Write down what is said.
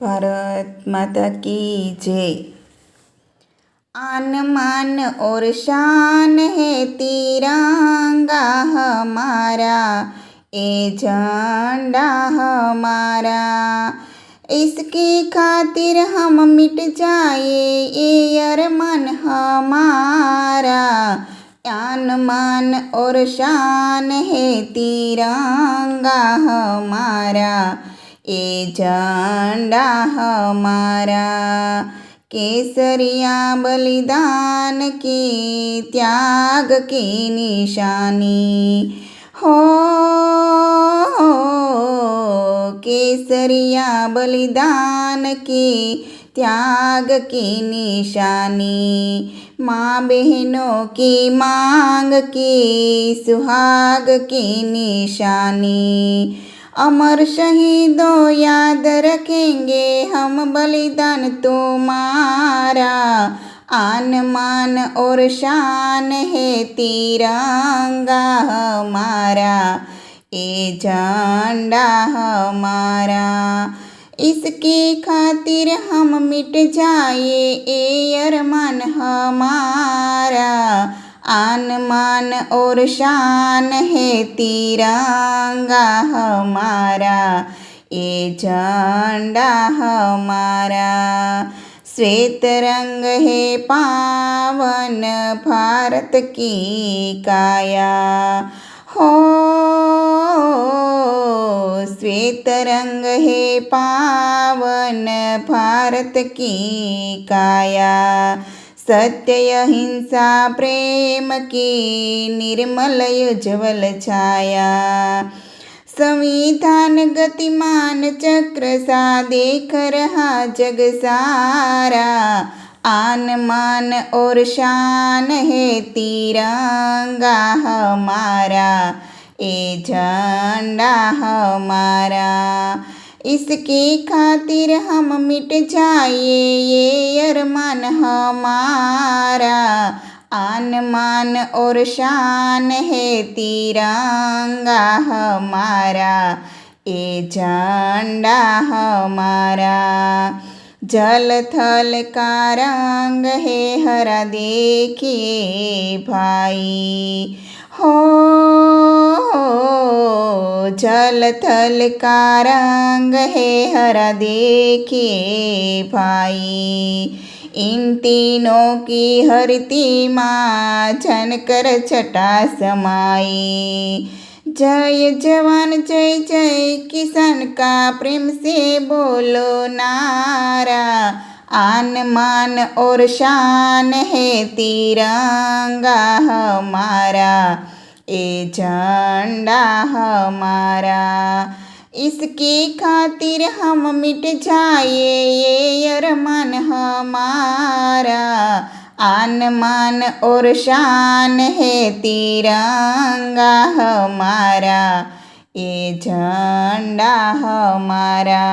भारत माता की जय आन मान और शान है तिरंगा हमारा ए झंडा हमारा इसकी खातिर हम मिट जाए ये अरमान हमारा आन मान और शान है तिरंगा हमारा એ ઝંડા હમારા કેસરિયા બલિદાન કી ત્યાગ કી નિશાની. હો, કેસરિયા બલિદાન કી ત્યાગ કી નિશાની. માં બહેનો કી માંગ કી સુહાગ કી નિશાની. अमर शहीदों याद रखेंगे हम बलिदान तुम्हारा। आन, मान और शान है तिरंगा हमारा। ए झंडा हमारा। इसकी खातिर हम मिट जाए ए अरमान हमारा। आन मान और शान है तिरंगा हमारा ए झंडा हमारा श्वेत रंग है पावन भारत की काया हो श्वेत रंग है पावन भारत की काया સત્ય અહિંસા પ્રેમ કી નિર્મલ યુજવલ છાયા સંવિધાન ગતિમાન ચક્ર સા દેખ રહા જગ સારા આન માન ઓર શાન હે તિરંગા હમારા એ ઝંડા હમારા इसकी खातिर हम मिट जाए ये अरमान हमारा। आन, मान और शान है तिरंगा हमारा। ए झंडा हमारा। जल थल का रंग है, हरा देखिए भाई। हो जल थल का रंग है हरा देखिए भाई। इन तीनों की हरती माँ झनकर छटा समाई। जय जवान, जय जय किसान का प्रेम से बोलो नारा। आन मान और शान है तिरंगा हमारा। ए झंडा हमारा इसकी खातिर हम मिट जाए ये अरमान हमारा आन मान और शान है तिरंगा हमारा ये झंडा हमारा